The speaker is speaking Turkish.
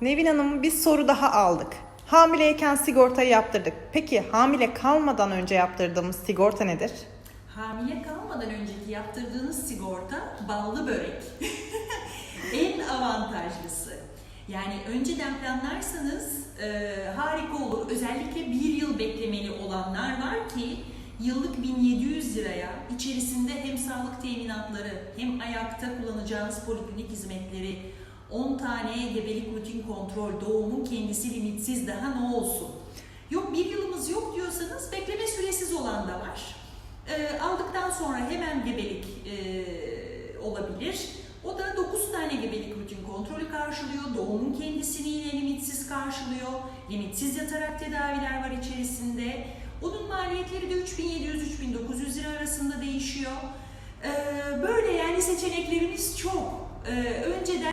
Nevin Hanım bir soru daha aldık. Hamileyken sigortayı yaptırdık. Peki hamile kalmadan önce yaptırdığımız sigorta nedir? Hamile kalmadan önceki yaptırdığınız sigorta ballı börek. en avantajlısı. Yani önceden planlarsanız e, harika olur. Özellikle bir yıl beklemeli olanlar var ki yıllık 1700 liraya içerisinde hem sağlık teminatları hem ayakta kullanacağınız poliklinik hizmetleri 10 tane gebelik rutin kontrol, doğumun kendisi limitsiz daha ne olsun. Yok bir yılımız yok diyorsanız bekleme süresiz olan da var. E, aldıktan sonra hemen gebelik e, olabilir. O da 9 tane gebelik rutin kontrolü karşılıyor. Doğumun kendisini yine limitsiz karşılıyor. Limitsiz yatarak tedaviler var içerisinde. Onun maliyetleri de 3700-3900 lira arasında değişiyor. E, böyle yani seçeneklerimiz çok. E, önceden